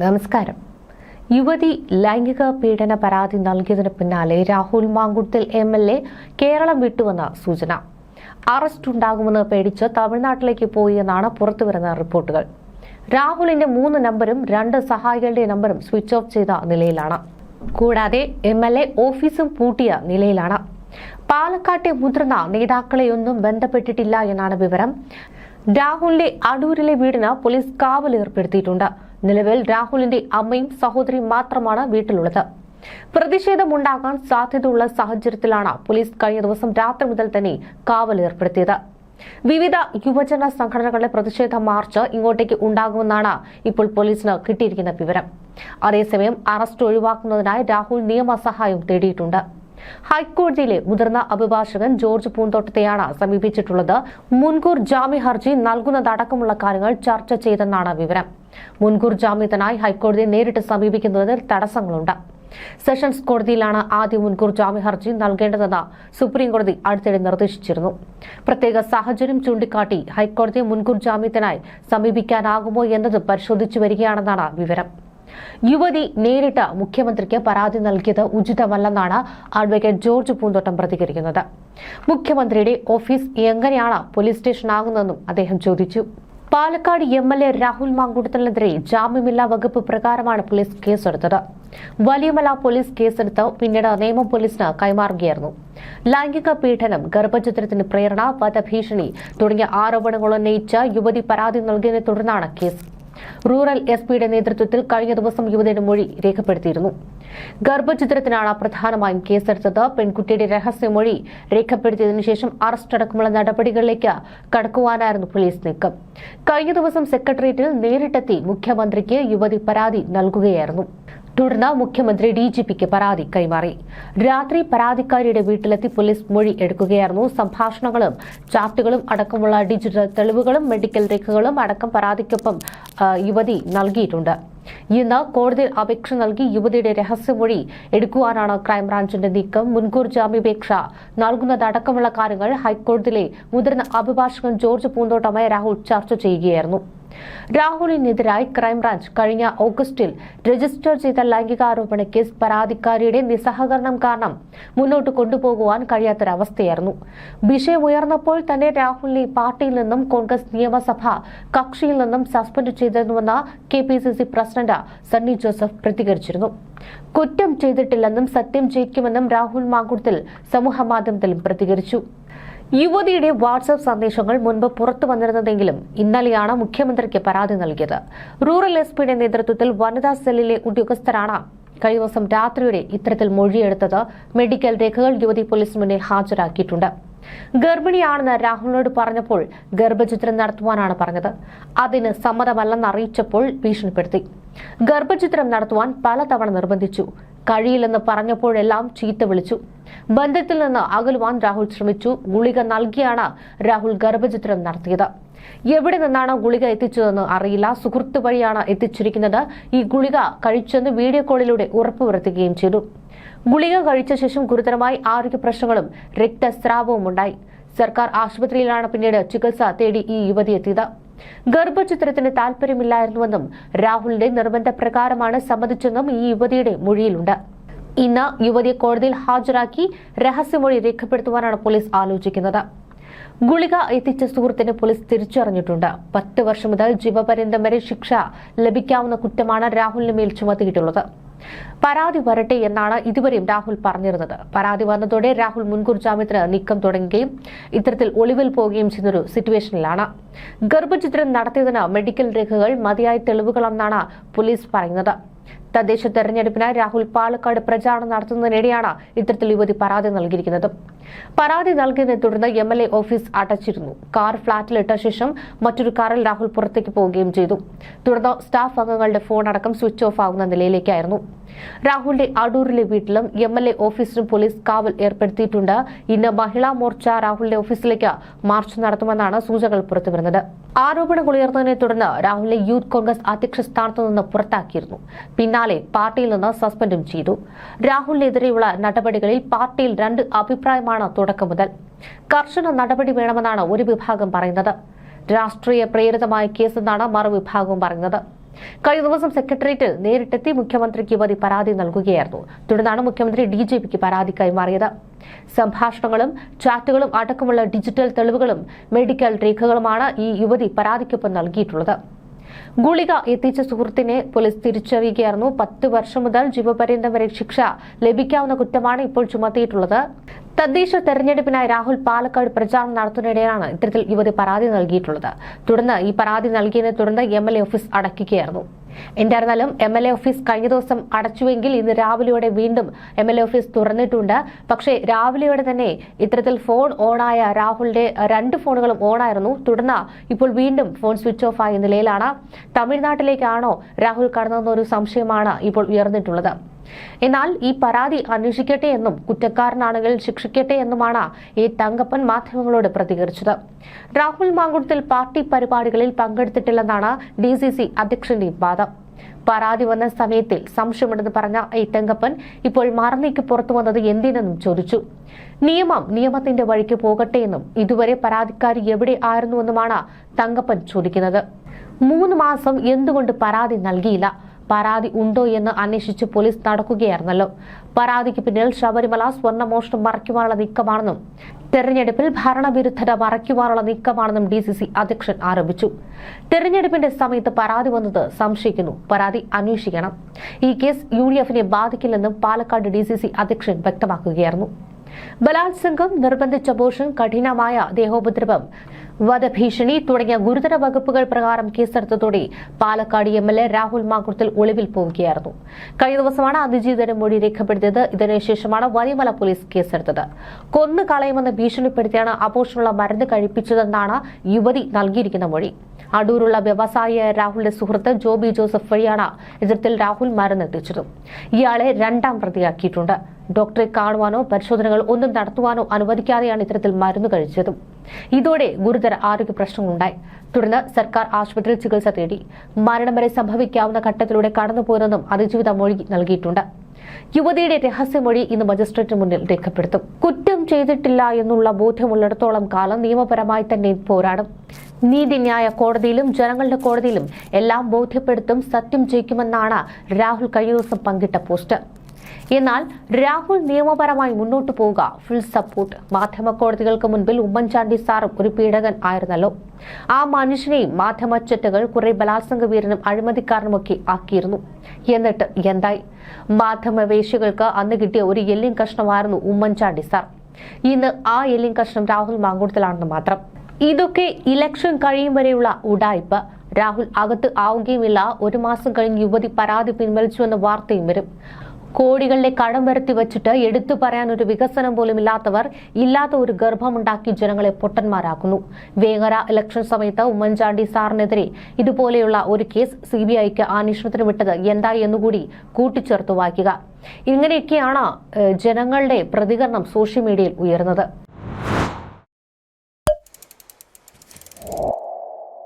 നമസ്കാരം. യുവതി ലൈംഗിക പീഡന പരാതി നൽകിയതിന് പിന്നാലെ Rahul Mamkootathil M L A Keralam വിട്ടുവെന്ന സൂചന. അറസ്റ്റ് ഉണ്ടാകുമെന്ന് പേടിച്ച് തമിഴ്നാട്ടിലേക്ക് പോയി എന്നാണ് പുറത്തുവരുന്ന റിപ്പോർട്ടുകൾ. രാഹുലിന്റെ മൂന്ന് നമ്പരും രണ്ട് സഹായികളുടെ നമ്പറും സ്വിച്ച് ഓഫ് ചെയ്ത നിലയിലാണ്. കൂടാതെ എം എൽ എ ഓഫീസും പൂട്ടിയ നിലയിലാണ്. പാലക്കാട്ടെ മുതിർന്ന നേതാക്കളെയൊന്നും ബന്ധപ്പെട്ടിട്ടില്ല എന്നാണ് വിവരം. രാഹുലിന്റെ അടൂരിലെ വീടിന് പോലീസ് കാവൽ ഏർപ്പെടുത്തിയിട്ടുണ്ട്. നിലവിൽ രാഹുലിന്റെ അമ്മയും സഹോദരിയും മാത്രമാണ് വീട്ടിലുള്ളത്. പ്രതിഷേധമുണ്ടാകാൻ സാധ്യതയുള്ള സാഹചര്യത്തിലാണ് പോലീസ് കഴിഞ്ഞ ദിവസം രാത്രി മുതൽ തന്നെ കാവൽ ഏർപ്പെടുത്തിയത്. വിവിധ യുവജന സംഘടനകളുടെ പ്രതിഷേധ മാർച്ച് ഇങ്ങോട്ടേക്ക് ഉണ്ടാകുമെന്നാണ് ഇപ്പോൾ പോലീസിന് കിട്ടിയിരിക്കുന്ന വിവരം. അതേസമയം അറസ്റ്റ് ഒഴിവാക്കുന്നതിനായി രാഹുൽ നിയമസഹായം തേടിയിട്ടുണ്ട്. ഹൈക്കോടതിയിലെ മുതിർന്ന അഭിഭാഷകൻ ജോർജ് പൂന്തോട്ടത്തെയാണ് സമീപിച്ചിട്ടുള്ളത്. മുൻകൂർ ജാമ്യ ഹർജി നൽകുന്നതടക്കമുള്ള കാര്യങ്ങൾ ചർച്ച ചെയ്തെന്നാണ് വിവരം. മുൻകൂർ ജാമ്യത്തിനായി ഹൈക്കോടതി നേരിട്ട് സമീപിക്കുന്നതിൽ തടസ്സങ്ങളുണ്ട്. സെഷൻസ് കോടതിയിലാണ് ആദ്യ മുൻകൂർ ജാമ്യ ഹർജി നൽകേണ്ടതെന്ന് സുപ്രീംകോടതി അടുത്തിടെ നിർദ്ദേശിച്ചിരുന്നു. പ്രത്യേക സാഹചര്യം ചൂണ്ടിക്കാട്ടി ഹൈക്കോടതിയെ മുൻകൂർ ജാമ്യത്തിനായി സമീപിക്കാനാകുമോ എന്നത് പരിശോധിച്ചു വരികയാണെന്നാണ് വിവരം. യുവതി നേരിട്ട് മുഖ്യമന്ത്രിക്ക് പരാതി നൽകിയത് ഉചിതമല്ലെന്നാണ് അഡ്വക്കേറ്റ് ജോർജ് പൂന്തോട്ടം പ്രതികരിക്കുന്നത്. മുഖ്യമന്ത്രിയുടെ ഓഫീസ് എങ്ങനെയാണ് പോലീസ് സ്റ്റേഷൻ ആകുന്നതെന്നും അദ്ദേഹം ചോദിച്ചു. Palakkad M L A Rahul മാങ്കൂട്ടത്തിനെതിരെ ജാമ്യമില്ലാ വകുപ്പ് പ്രകാരമാണ് പോലീസ് കേസെടുത്തത്. വലിയമല പോലീസ് കേസെടുത്ത് പിന്നീട് നിയമം പോലീസിന് കൈമാറുകയായിരുന്നു. ലൈംഗിക പീഡനം ഗർഭചിത്രത്തിന് പ്രേരണ വധഭീഷണി തുടങ്ങിയ ആരോപണങ്ങൾ ഉന്നയിച്ച് യുവതി പരാതി നൽകിയതിനെ തുടർന്നാണ് കേസ്. റൂറൽ എസ് പിയുടെ നേതൃത്വത്തിൽ കഴിഞ്ഞ ദിവസം യുവതിയുടെ മൊഴി രേഖപ്പെടുത്തിയിരുന്നു. ഗർഭചിത്രത്തിനാണ് പ്രധാനമായും കേസെടുത്തത്. പെൺകുട്ടിയുടെ രഹസ്യമൊഴി രേഖപ്പെടുത്തിയതിനു ശേഷം അറസ്റ്റ് അടക്കമുള്ള നടപടികളിലേക്ക് കടക്കുവാനായിരുന്നു പോലീസ് നീക്കം. കഴിഞ്ഞ ദിവസം സെക്രട്ടേറിയറ്റിൽ നേരിട്ടെത്തി മുഖ്യമന്ത്രിക്ക് യുവതി പരാതി നൽകുകയായിരുന്നു. തുടർന്ന് മുഖ്യമന്ത്രി ഡി ജി പിക്ക് പരാതി കൈമാറി. രാത്രി പരാതിക്കാരിയുടെ വീട്ടിലെത്തി പോലീസ് മൊഴി എടുക്കുകയായിരുന്നു. സംഭാഷണങ്ങളും ചാർട്ടുകളും അടക്കമുള്ള ഡിജിറ്റൽ തെളിവുകളും മെഡിക്കൽ രേഖകളും അടക്കം പരാതിക്കൊപ്പം യുവതി നൽകിയിട്ടുണ്ട്. ഇന്ന് കോടതിയിൽ അപേക്ഷ നൽകി യുവതിയുടെ രഹസ്യമൊഴി എടുക്കുവാനാണ് ക്രൈംബ്രാഞ്ചിന്റെ നീക്കം. മുൻകൂർ ജാമ്യാപേക്ഷ നൽകുന്നതടക്കമുള്ള കാര്യങ്ങൾ ഹൈക്കോടതിയിലെ മുതിർന്ന അഭിഭാഷകൻ ജോർജ് പൂന്തോട്ടമായ രാഹുൽ ചർച്ച ചെയ്യുകയായിരുന്നു. രാഹുലിനെതിരായി ക്രൈംബ്രാഞ്ച് കഴിഞ്ഞ ഓഗസ്റ്റിൽ രജിസ്റ്റർ ചെയ്ത ലൈംഗികാരോപണ കേസ് പരാതിക്കാരിയുടെ നിസ്സഹകരണം കാരണം മുന്നോട്ട് കൊണ്ടുപോകുവാൻ കഴിയാത്തൊരവസ്ഥയായിരുന്നു. വിഷയം ഉയർന്നപ്പോൾ തന്നെ രാഹുലിനെ പാർട്ടിയിൽ നിന്നും കോൺഗ്രസ് നിയമസഭ കക്ഷിയിൽ നിന്നും suspend ചെയ്തിരുന്നുവെന്ന് K P C C president Sunny Joseph പ്രതികരിച്ചിരുന്നു. കുറ്റം ചെയ്തിട്ടില്ലെന്നും സത്യം ജയിക്കുമെന്നും രാഹുൽ മാങ്കുടത്തിൽ സമൂഹമാധ്യമത്തിലും പ്രതികരിച്ചു. യുവതിയുടെ വാട്സ്ആപ്പ് സന്ദേശങ്ങൾ മുൻപ് പുറത്തു വന്നിരുന്നതെങ്കിലും ഇന്നലെയാണ് മുഖ്യമന്ത്രിക്ക് പരാതി നൽകിയത്. റൂറൽ എസ് പിയുടെ നേതൃത്വത്തിൽ വനിതാ സെല്ലിലെ ഉദ്യോഗസ്ഥരാണ് കഴിഞ്ഞ ദിവസം രാത്രിയുടെ ഇത്തരത്തിൽ മൊഴിയെടുത്തത്. മെഡിക്കൽ രേഖകൾ യുവതി പോലീസ് മുന്നിൽ ഹാജരാക്കിയിട്ടുണ്ട്. ഗർഭിണിയാണെന്ന് രാഹുലിനോട് പറഞ്ഞപ്പോൾ ഗർഭചിത്രം നടത്തുവാനാണ് പറഞ്ഞത്. അതിന് സമ്മതമല്ലെന്ന് അറിയിച്ചപ്പോൾ ഭീഷണിപ്പെടുത്തി. ഗർഭചിത്രം നടത്തുവാൻ പലതവണ നിർബന്ധിച്ചു. കഴിയില്ലെന്ന് പറഞ്ഞപ്പോഴെല്ലാം ചീത്ത വിളിച്ചു. ബന്ധത്തിൽ നിന്ന് അകലുവാൻ രാഹുൽ ശ്രമിച്ചു. ഗുളിക നൽകിയാണ് രാഹുൽ ഗർഭചിത്രം നടത്തിയത്. എവിടെ നിന്നാണ് ഗുളിക എത്തിച്ചതെന്ന് അറിയില്ല. സുഹൃത്ത് വഴിയാണ് എത്തിച്ചിരിക്കുന്നത്. ഈ ഗുളിക കഴിച്ചെന്ന് വീഡിയോ കോളിലൂടെ ഉറപ്പുവരുത്തുകയും ചെയ്തു. ഗുളിക കഴിച്ച ശേഷം ഗുരുതരമായി ആരോഗ്യ പ്രശ്നങ്ങളും രക്തസ്രാവവും ഉണ്ടായി സർക്കാർ ആശുപത്രിയിലാണ് പിന്നീട് ചികിത്സ തേടി ഈ യുവതി എത്തിയത്. ഗർഭചിത്രത്തിന് താൽപര്യമില്ലായിരുന്നുവെന്നും രാഹുലിന്റെ നിർബന്ധപ്രകാരമാണ് സമ്മതിച്ചെന്നും ഈ യുവതിയുടെ മൊഴിയിലുണ്ട്. ഇന്ന് യുവതിയെ കോടതിയിൽ ഹാജരാക്കി രഹസ്യമൊഴി രേഖപ്പെടുത്തുവാനാണ് പോലീസ് ആലോചിക്കുന്നത്. ഗുളിക എത്തിച്ച സുഹൃത്തിനെ പോലീസ് തിരിച്ചറിഞ്ഞിട്ടുണ്ട്. പത്ത് വർഷം മുതൽ ജീവപര്യന്തം വരെ ശിക്ഷ ലഭിക്കാവുന്ന കുറ്റമാണ് രാഹുലിന് മേൽ ചുമത്തിയിട്ടുള്ളത്. പരാതി വരട്ടെ എന്നാണ് ഇതുവരെയും രാഹുൽ പറഞ്ഞിരുന്നത്. പരാതി വന്നതോടെ രാഹുൽ മുൻകൂർ ജാമ്യത്തിന് നീക്കം തുടങ്ങുകയും ഇത്തരത്തിൽ ഒളിവിൽ പോവുകയും ചെയ്യുന്നൊരു സിറ്റുവേഷനിലാണ് ഗർഭചിത്രം നടത്തിയതിന് മെഡിക്കൽ രേഖകൾ മതിയായ തെളിവുകളെന്നാണ് പോലീസ് പറയുന്നത്. തദ്ദേശ തെരഞ്ഞെടുപ്പിനായി രാഹുൽ പാലക്കാട് പ്രചാരണം നടത്തുന്നതിനിടെയാണ് ഇത്തരത്തിൽ യുവതി പരാതി നൽകിയിരിക്കുന്നത്. പരാതി നൽകിയതിനെ തുടർന്ന് എം എൽ എ ഓഫീസ് അടച്ചിരുന്നു. കാർ ഫ്ളാറ്റിലിട്ട ശേഷം മറ്റൊരു കാറിൽ രാഹുൽ പുറത്തേക്ക് പോവുകയും ചെയ്തു. തുടർന്ന് സ്റ്റാഫ് അംഗങ്ങളുടെ ഫോൺ അടക്കം സ്വിച്ച് ഓഫ് ആകുന്ന നിലയിലേക്കായിരുന്നു. രാഹുലിന്റെ അടൂരിലെ വീട്ടിലും എം എൽ എ ഓഫീസിലും പോലീസ് കാവൽ ഏർപ്പെടുത്തിയിട്ടുണ്ട്. ഇന്ന് മഹിളാ മോർച്ച രാഹുലിന്റെ ഓഫീസിലേക്ക് മാർച്ച് നടത്തുമെന്നാണ് സൂചനകൾ പുറത്തുവരുന്നത്. ആരോപണങ്ങൾ ഉയർന്നതിനെ തുടർന്ന് രാഹുലിനെ യൂത്ത് കോൺഗ്രസ് അധ്യക്ഷ സ്ഥാനത്തു നിന്ന് പുറത്താക്കിയിരുന്നു. പിന്നാലെ പാർട്ടിയിൽ നിന്ന് സസ്പെൻഡും ചെയ്തു. രാഹുലിനെതിരെയുള്ള നടപടികളിൽ പാർട്ടിയിൽ രണ്ട് അഭിപ്രായമാണ് തുടക്കം മുതൽ. കർശന നടപടി വേണമെന്നാണ് ഒരു വിഭാഗം പറയുന്നത്. രാഷ്ട്രീയ പ്രേരിതമായ കേസെന്നാണ് മറുവിഭാഗവും പറയുന്നത്. കഴിഞ്ഞ ദിവസം സെക്രട്ടേറിയറ്റിൽ നേരിട്ടെത്തി മുഖ്യമന്ത്രിക്ക് യുവതി പരാതി നൽകുകയായിരുന്നു. തുടർന്നാണ് മുഖ്യമന്ത്രി ഡി ജി പിക്ക് പരാതി കൈമാറിയത് സംഭാഷണങ്ങളും ചാറ്റുകളും അടക്കമുള്ള ഡിജിറ്റൽ തെളിവുകളും മെഡിക്കൽ രേഖകളുമാണ് ഈ യുവതി പരാതിക്കൊപ്പം നൽകിയിട്ടുള്ളത്. ഗുളിക എത്തിച്ച സുഹൃത്തിനെ പോലീസ് തിരിച്ചറിയുകയായിരുന്നു. പത്ത് വർഷം മുതൽ ജീവപര്യന്തം വരെ ശിക്ഷ ലഭിക്കാവുന്ന കുറ്റമാണ് ഇപ്പോൾ ചുമത്തിയിട്ടുള്ളത്. തദ്ദേശ തെരഞ്ഞെടുപ്പിനായി രാഹുൽ പാലക്കാട് പ്രചാരണം നടത്തുന്നതിനിടെയാണ് ഇത്തരത്തിൽ യുവതി പരാതി നൽകിയിട്ടുള്ളത്. തുടർന്ന് ഈ പരാതി നൽകിയതിനെ തുടർന്ന് എം എൽ എ ഓഫീസ് അടയ്ക്കുകയായിരുന്നു. എന്തായിരുന്നാലും എം എൽ എ ഓഫീസ് കഴിഞ്ഞ ദിവസം അടച്ചുവെങ്കിൽ ഇന്ന് രാവിലെയോടെ വീണ്ടും എം എൽ എ ഓഫീസ് തുറന്നിട്ടുണ്ട്. പക്ഷേ രാവിലെയോടെ തന്നെ ഇത്തരത്തിൽ ഫോൺ ഓണായ രാഹുലിന്റെ രണ്ട് ഫോണുകളും ഓണായിരുന്നു തുടർന്ന് ഇപ്പോൾ വീണ്ടും ഫോൺ സ്വിച്ച് ഓഫ് ആയ നിലയിലാണ്. തമിഴ്നാട്ടിലേക്കാണോ രാഹുൽ കടന്നതെന്നൊരു സംശയമാണ് ഇപ്പോൾ ഉയർന്നിട്ടുള്ളത്. എന്നാൽ ഈ പരാതി അന്വേഷിക്കട്ടെ എന്നും കുറ്റക്കാരനാണെങ്കിൽ ശിക്ഷിക്കട്ടെ എന്നുമാണ് ഈ തങ്കപ്പൻ മാധ്യമങ്ങളോട് പ്രതികരിച്ചത്. രാഹുൽ മാങ്കുളത്തിൽ പാർട്ടി പരിപാടികളിൽ പങ്കെടുത്തിട്ടില്ലെന്നാണ് ഡി സി സി അധ്യക്ഷന്റെ വാദം. പരാതി വന്ന സമയത്തിൽ സംശയമുണ്ടെന്ന് പറഞ്ഞ ഈ തങ്കപ്പൻ ഇപ്പോൾ മറന്നേക്ക് പുറത്തു വന്നത് എന്തിനെന്നും ചോദിച്ചു. നിയമം നിയമത്തിന്റെ വഴിക്ക് പോകട്ടെ എന്നും ഇതുവരെ പരാതിക്കാരി എവിടെ ആയിരുന്നുവെന്നുമാണ് തങ്കപ്പൻ ചോദിക്കുന്നത്. മൂന്ന് മാസം എന്തുകൊണ്ട് പരാതി നൽകിയില്ല? പരാതി ഉണ്ടോ എന്ന് അന്വേഷിച്ച് പോലീസ് നടക്കുകയായിരുന്നല്ലോ പരാതിക്ക് പിന്നിൽ ശബരിമല സ്വർണമോഷണം മറയ്ക്കുവാനുള്ള നീക്കമാണെന്നും തെരഞ്ഞെടുപ്പിൽ ഭരണവിരുദ്ധത മറയ്ക്കുവാനുള്ള നീക്കമാണെന്നും ഡി സി സി അധ്യക്ഷൻ ആരോപിച്ചു. തെരഞ്ഞെടുപ്പിന്റെ സമയത്ത് പരാതി വന്നത് സംശയിക്കുന്നു. പരാതി അന്വേഷിക്കണം. ഈ കേസ് യു ഡി എഫിനെ ബാധിക്കില്ലെന്നും പാലക്കാട് ഡി സി സി അധ്യക്ഷൻ വ്യക്തമാക്കുകയായിരുന്നു. ബലാത്സംഗം നിർബന്ധിച്ച പോഷൻ കഠിനമായ ദേഹോപദ്രവം വധഭീഷണി തുടങ്ങിയ ഗുരുതര വകുപ്പുകൾ പ്രകാരം കേസെടുത്തതോടെ Palakkad M L A Rahul മാങ്കുളത്തിൽ ഒളിവിൽ പോവുകയായിരുന്നു. കഴിഞ്ഞ ദിവസമാണ് അതിജീവിതന്റെ മൊഴി രേഖപ്പെടുത്തിയത്. ഇതിനുശേഷമാണ് വലിയമല പോലീസ് കേസെടുത്തത്. കൊന്നു കളയുമെന്ന് ഭീഷണിപ്പെടുത്തിയാണ് അപോഷനുള്ള മരുന്ന് കഴിപ്പിച്ചതെന്നാണ് യുവതി നൽകിയിരിക്കുന്ന മൊഴി. അടൂരുള്ള വ്യവസായിയായ രാഹുലിന്റെ സുഹൃത്ത് ജോബി ജോസഫ് വഴിയാണ് എതിർത്തിൽ രാഹുൽ മരുന്നെത്തിച്ചത് ഇയാളെ രണ്ടാം പ്രതിയാക്കിയിട്ടുണ്ട്. ഡോക്ടറെ കാണുവാനോ പരിശോധനകൾ ഒന്നും നടത്തുവാനോ അനുവദിക്കാതെയാണ് ഇത്തരത്തിൽ മരുന്ന് കഴിച്ചതും. ഇതോടെ ഗുരുതര ആരോഗ്യ പ്രശ്നങ്ങളുണ്ടായി. തുടർന്ന് സർക്കാർ ആശുപത്രിയിൽ ചികിത്സ തേടി. മരണം വരെ സംഭവിക്കാവുന്ന ഘട്ടത്തിലൂടെ കടന്നുപോയതെന്നും അതിജീവിത മൊഴി നൽകിയിട്ടുണ്ട്. യുവതിയുടെ രഹസ്യമൊഴി ഇന്ന് മജിസ്ട്രേറ്റിന് മുന്നിൽ രേഖപ്പെടുത്തും. കുറ്റം ചെയ്തിട്ടില്ല എന്നുള്ള ബോധ്യമുള്ളിടത്തോളം കാലം നിയമപരമായി തന്നെ പോരാടും. നീതിന്യായ കോടതിയിലും ജനങ്ങളുടെ കോടതിയിലും എല്ലാം ബോധ്യപ്പെടുത്തും സത്യം ജയിക്കുമെന്നാണ് രാഹുൽ കഴിഞ്ഞ ദിവസം പങ്കിട്ട പോസ്റ്റ്. എന്നാൽ രാഹുൽ നിയമപരമായി മുന്നോട്ടു പോവുക. ഫുൾ സപ്പോർട്ട് മാധ്യമ കോടതികൾക്ക് മുൻപിൽ ഉമ്മൻചാണ്ടി സാറും ഒരു പീഡകൻ ആയിരുന്നല്ലോ. ആ മനുഷ്യനെയും മാധ്യമച്ചറ്റകൾ കുറെ ബലാത്സംഗ വീരനും അഴിമതിക്കാരനുമൊക്കെ ആക്കിയിരുന്നു. എന്നിട്ട് എന്തായി? മാധ്യമവേശികൾക്ക് അന്ന് കിട്ടിയ ഒരു എല്ലിൻ കഷ്ണമായിരുന്നു ഉമ്മൻചാണ്ടി സാർ. ഇന്ന് ആ എല്ലിൻ കഷ്ണം രാഹുൽ മാങ്കൂട്ടത്തിലാണെന്ന് മാത്രം. ഇതൊക്കെ ഇലക്ഷൻ കഴിയും വരെയുള്ള ഉടായ്പ. രാഹുൽ അകത്ത് ആവുകയുമില്ല. ഒരു മാസം കഴിഞ്ഞ് യുവതി പരാതി പിൻവലിച്ചുവെന്ന വാർത്തയും വരും. കോടികളുടെ കടം വരുത്തി വച്ചിട്ട് എടുത്തു പറയാൻ ഒരു വികസനം പോലും ഇല്ലാത്തവർ ഇല്ലാത്ത ഒരു ഗർഭമുണ്ടാക്കി ജനങ്ങളെ പൊട്ടന്മാരാക്കുന്നു. വേങ്ങര ഇലക്ഷൻ സമയത്ത് ഉമ്മൻചാണ്ടി സാറിനെതിരെ ഇതുപോലെയുള്ള ഒരു കേസ് സി ബി ഐക്ക് അന്വേഷണത്തിന് വിട്ടത് എന്തായി എന്നുകൂടി കൂട്ടിച്ചേർത്ത് വായിക്കുക. ഇങ്ങനെയൊക്കെയാണ് ജനങ്ങളുടെ പ്രതികരണം സോഷ്യൽ മീഡിയയിൽ ഉയർന്നത്.